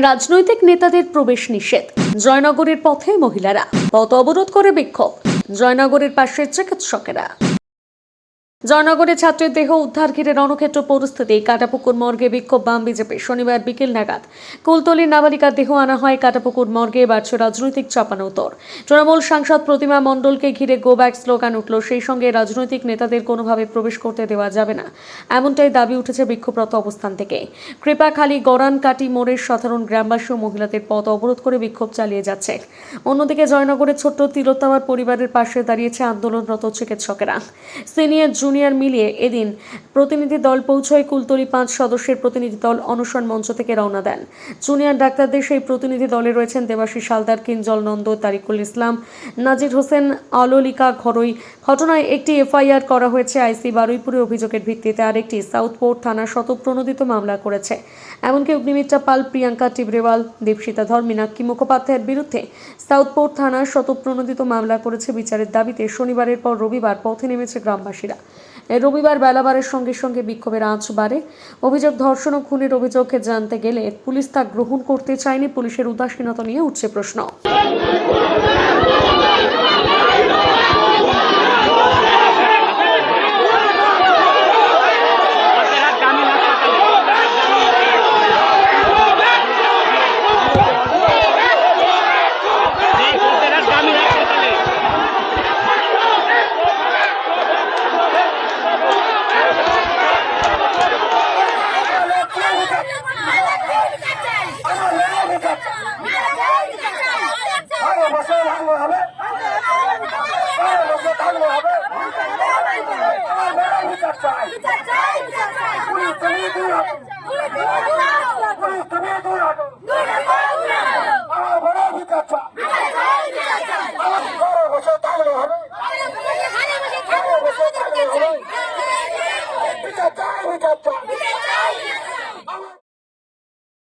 রাজনৈতিক নেতাদের প্রবেশ নিষেধ। জয়নগরের পথে মহিলারা। পথ অবরোধ করে বিক্ষোভ। জয়নগরের পাশে চিকিৎসকেরা। জয়নগরে ছাত্রের দেহ উদ্ধার ঘিরে রণক্ষেত্র পরিস্থিতি। কাটাপুকুর মর্গে বিক্ষোভ বাম বিজেপি। শনিবার বিকেল নাগাদ কুলতলির নাবালিকার দেহ আনা হয় কাটাপুকুর মর্গে বাড়ছে রাজনৈতিক চাপানোতর তৃণমূল সাংসদ প্রতিমা মণ্ডলকে ঘিরে গো ব্যাক স্লোগান উঠল, সেই সঙ্গে রাজনৈতিক নেতাদের কোনোভাবে প্রবেশ করতে দেওয়া যাবে না। এমনটাই দাবি উঠেছে বিক্ষোভরত অবস্থান থেকে। কৃপাখালী, গড়ানকাটি মোড়ের সাধারণ গ্রামবাসী ও মহিলাদের পথ অবরোধ করে বিক্ষোভ চালিয়ে যাচ্ছে। অন্যদিকে জয়নগরের ছোট্ট তিলোত্তমার পরিবারের পাশে দাঁড়িয়েছে আন্দোলনরত চিকিৎসকেরা। সিনিয়র জুনিয়র মিলিয়ে এদিন প্রতিনিধি দল পৌঁছয় কুলতলি পাঁচ সদস্যের প্রতিনিধি দল অনশন মঞ্চ থেকে রওনা দেন। জুনিয়র ডাক্তারদের সেই প্রতিনিধি দলে রয়েছেন দেবাশী সালদার কিঞ্জল নন্দ, তারিকুল ইসলাম, নাজির হোসেন, আলোলিকা ঘরোই। ঘটনায় একটি এফআইআর করা হয়েছে আইসি বারুইপুরে অভিযোগের ভিত্তিতে। আরেকটি সাউথপোর্ট থানা শতপ্রণোদিত মামলা করেছে। এমনকি অগ্নিমিত্রা পাল, প্রিয়াঙ্কা টিবরেওয়াল দীপশিতা ধর মীনাক্ষী মুখোপাধ্যায়ের বিরুদ্ধে সাউথপোর্ট থানার শতপ্রণোদিত মামলা করেছে বিচারের দাবিতে শনিবারের পর রবিবার পথে নেমেছে গ্রামবাসীরা। রবিবার বেলাবারের সঙ্গে সঙ্গে বিক্ষোভের আঁচ বাড়ে। অভিযোগ ধর্ষণ ও খুনের অভিযোগকে জানতে গেলে পুলিশ তা গ্রহণ করতে চায়নি। পুলিশের উদাসীনতা নিয়ে উঠছে প্রশ্ন। হবে? ভালো